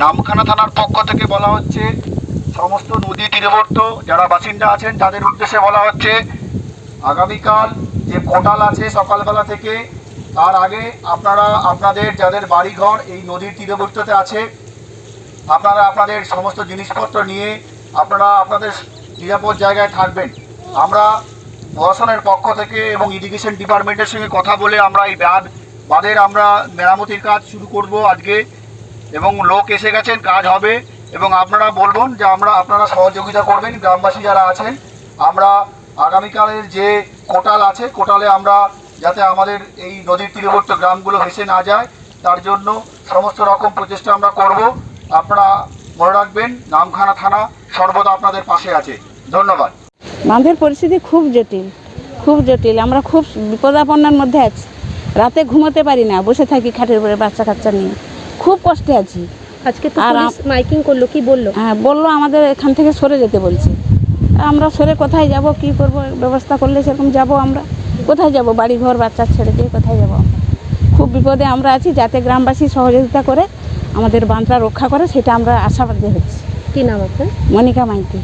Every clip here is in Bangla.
নামখানা থানার পক্ষ থেকে বলা হচ্ছে, সমস্ত নদী তীরবর্ত যারা বাসিন্দা আছেন, তাদের উদ্দেশ্যে বলা হচ্ছে, আগামীকাল যে কোটাল আছে সকালবেলা থেকে, তার আগে আপনারা, আপনাদের যাদের বাড়িঘর এই নদীর তীরবর্ততে আছে, আপনারা আপনাদের সমস্ত জিনিসপত্র নিয়ে আপনারা আপনাদের নিরাপদ জায়গায় থাকবেন। আমরা প্রশাসনের পক্ষ থেকে এবং ইরিগেশন ডিপার্টমেন্টের সঙ্গে কথা বলে আমরা এই বাঁধ বাঁধের আমরা মেরামতির কাজ শুরু করব আজকে। এবং লোক এসে গেছেন, কাজ হবে। এবং আপনারা বলবেন যে আমরা আপনারা সহযোগিতা করবেন, গ্রামবাসী যারা আছেন, আমরা আগামীকালের যে কোটাল আছে, কোটালে আমরা যাতে আমাদের এই নদীর তীরবর্তী গ্রামগুলো ভেসে না যায়, তার জন্য সমস্ত রকম প্রচেষ্টা আমরা করব। আপনারা মনে রাখবেন, নামখানা থানা সর্বদা আপনাদের পাশে আছে। ধন্যবাদ। বাঁধের পরিস্থিতি খুব জটিল খুব জটিল। আমরা খুব বিপদাপন্নার মধ্যে আছি। রাতে ঘুমোতে পারি না, বসে থাকি খাটের উপরে বাচ্চা কাচ্চা নিয়ে। খুব কষ্টে আছি। আজকে তো আর পুলিশ মাইকিং করল কি বলল? হ্যাঁ বলল আমাদের এখান থেকে সরে যেতে বলছে। আমরা সরে কোথায় যাব কি করব ব্যবস্থা করলে সেরকম যাব আমরা? কোথায় যাব? বাড়ি ঘর বাচ্চা ছেড়ে দিয়ে কোথায় যাব খুব বিপদে আমরা আছি যাতে গ্রামবাসী সহযোগিতা করে আমাদের বাঁধটা রক্ষা করে সেটা আমরা আশাবাদী হচ্ছি। কি নাম আপনার? মনিকা মাইতি।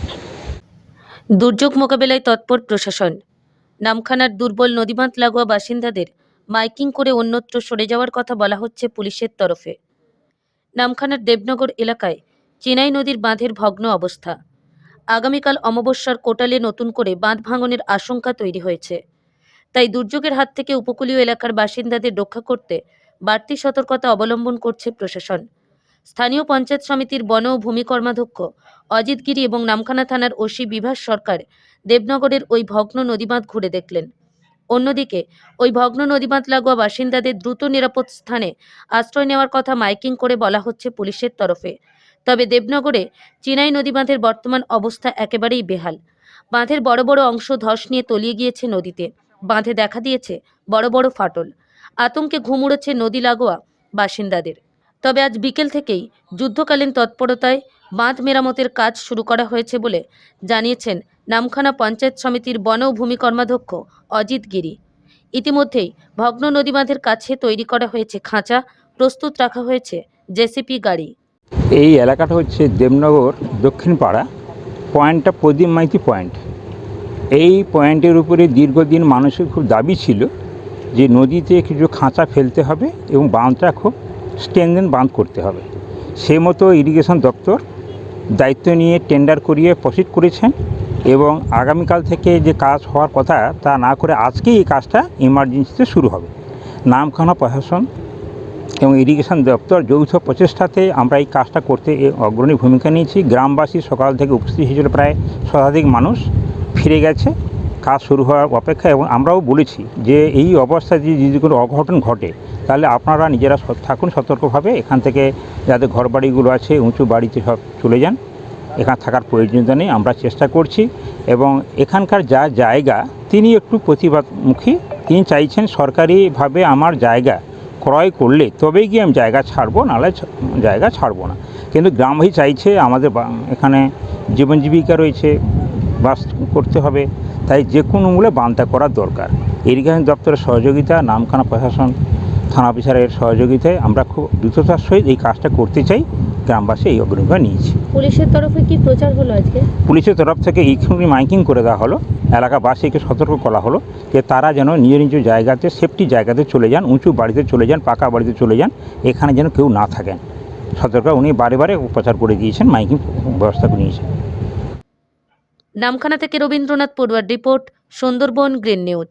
দুর্যোগ মোকাবেলায় তৎপর প্রশাসন। নামখানার দুর্বল নদীবাঁধ লাগোয়া বাসিন্দাদের মাইকিং করে অন্যত্র সরে যাওয়ার কথা বলা হচ্ছে পুলিশের তরফে। নামখানার দেবনগর এলাকায় চেনাই নদীর বাঁধের ভগ্ন অবস্থা। আগামীকাল অমাবস্যার কোটালে নতুন করে বাঁধ ভাঙনের আশঙ্কা তৈরি হয়েছে। তাই দুর্যোগের হাত থেকে উপকূলীয় এলাকার বাসিন্দাদের রক্ষা করতে বাড়তি সতর্কতা অবলম্বন করছে প্রশাসন। স্থানীয় পঞ্চায়েত সমিতির বন ও ভূমি কর্মাধ্যক্ষ অজিত গিরি এবং নামখানা থানার ওসি বিভাস সরকার দেবনগরের ওই ভগ্ন নদীবাঁধ ঘুরে দেখলেন। অন্যদিকে, ওই ভগ্ন নদীবাঁধ লাগোয়া বাসিন্দাদের দ্রুত নিরাপদ স্থানে আশ্রয় নেওয়ার কথা মাইকিং করে বলা হচ্ছে পুলিশের তরফে। তবে দেবনগরে চিনাই নদীবাঁধের বর্তমান অবস্থা একেবারেই বেহাল। বাঁধের বড় বড় অংশ ধস নিয়ে তলিয়ে গিয়েছে নদীতে। বাঁধে দেখা দিয়েছে বড় বড় ফাটল। আতঙ্কে ঘুম উড়েছে নদী লাগোয়া বাসিন্দাদের। তবে আজ বিকেল থেকেই যুদ্ধকালীন তৎপরতায় বাঁধ মেরামতের কাজ শুরু করা হয়েছে বলে জানিয়েছেন নামখানা পঞ্চায়েত সমিতির বন ও ভূমি কর্মাধ্যক্ষ অজিত গিরি। ইতিমধ্যেই ভগ্ন নদী বাঁধের কাছে তৈরি করা হয়েছে খাঁচা, প্রস্তুত রাখা হয়েছে জেসিপি গাড়ি। এই এলাকাটা হচ্ছে দেবনগর দক্ষিণ পাড়া পয়েন্টটা প্রদীপ মাইতি পয়েন্ট। এই পয়েন্টের উপরে দীর্ঘদিন মানুষের খুব দাবি ছিল যে নদীতে কিছু খাঁচা ফেলতে হবে এবং বাঁধটা খুব স্ট্রেনদেন বাঁধ করতে হবে। সেই মতো ইরিগেশন দপ্তর দায়িত্ব নিয়ে টেন্ডার করিয়ে প্রসিড করেছেন এবং আগামীকাল থেকে যে কাজ হওয়ার কথা তা না করে আজকেই এই কাজটা ইমার্জেন্সিতে শুরু হবে। নামখানা প্রশাসন এবং ইরিগেশন দপ্তর যৌথ প্রচেষ্টাতে আমরা এই কাজটা করতে অগ্রণী ভূমিকা নিয়েছি। গ্রামবাসী সকাল থেকে উপস্থিত হয়েছিল প্রায় শতাধিক মানুষ, ফিরে গেছে, কাজ শুরু হওয়ার অপেক্ষা এবং আমরাও বলেছি যে এই অবস্থায় যদি যদি কোনো অঘটন ঘটে তাহলে আপনারা নিজেরা থাকুন, সতর্কভাবে। এখান থেকে যাদের ঘরবাড়িগুলো আছে, উঁচু বাড়িতে সব চলে যান। এখানে থাকার প্রয়োজনীয়তা নেই, আমরা চেষ্টা করছি। এবং এখানকার যা জায়গা, তিনি একটু প্রতিবাদমুখী। তিনি চাইছেন সরকারিভাবে আমার জায়গা ক্রয় করলে তবেই গিয়ে আমি জায়গা ছাড়বো, নাহলে জায়গা ছাড়বো না। কিন্তু গ্রামবাসী চাইছে আমাদের এখানে জীবন জীবিকা রয়েছে, বাস করতে হবে। তাই যে কোনো মূল্যে বানটা করার দরকার। ইরিগেশন দপ্তরের সহযোগিতা, নামখানা প্রশাসন থানা অফিসারের সহযোগিতায় আমরা খুব দ্রুততার সহিত এই কাজটা করতে চাই গ্রামবাসী এই অগ্রণীকা নিয়েছি। পুলিশের তরফে কি প্রচার হলো আজকে? পুলিশের তরফ থেকে এইখানে মাইকিং করে দেওয়া হলো এলাকাবাসীকে সতর্ক করা হলো যে তারা যেন নিজ নিজ জায়গাতে সেফটি জায়গাতে চলে যান উঁচু বাড়িতে চলে যান পাকা বাড়িতে চলে যান এখানে যেন কেউ না থাকেন। সতর্ক উনি বারে বারে প্রচার করে দিয়েছেন মাইকিং ব্যবস্থা করে নিয়েছেন। নামখানা থেকে Rabindranath পড়ুয়ার report Sundarban green news.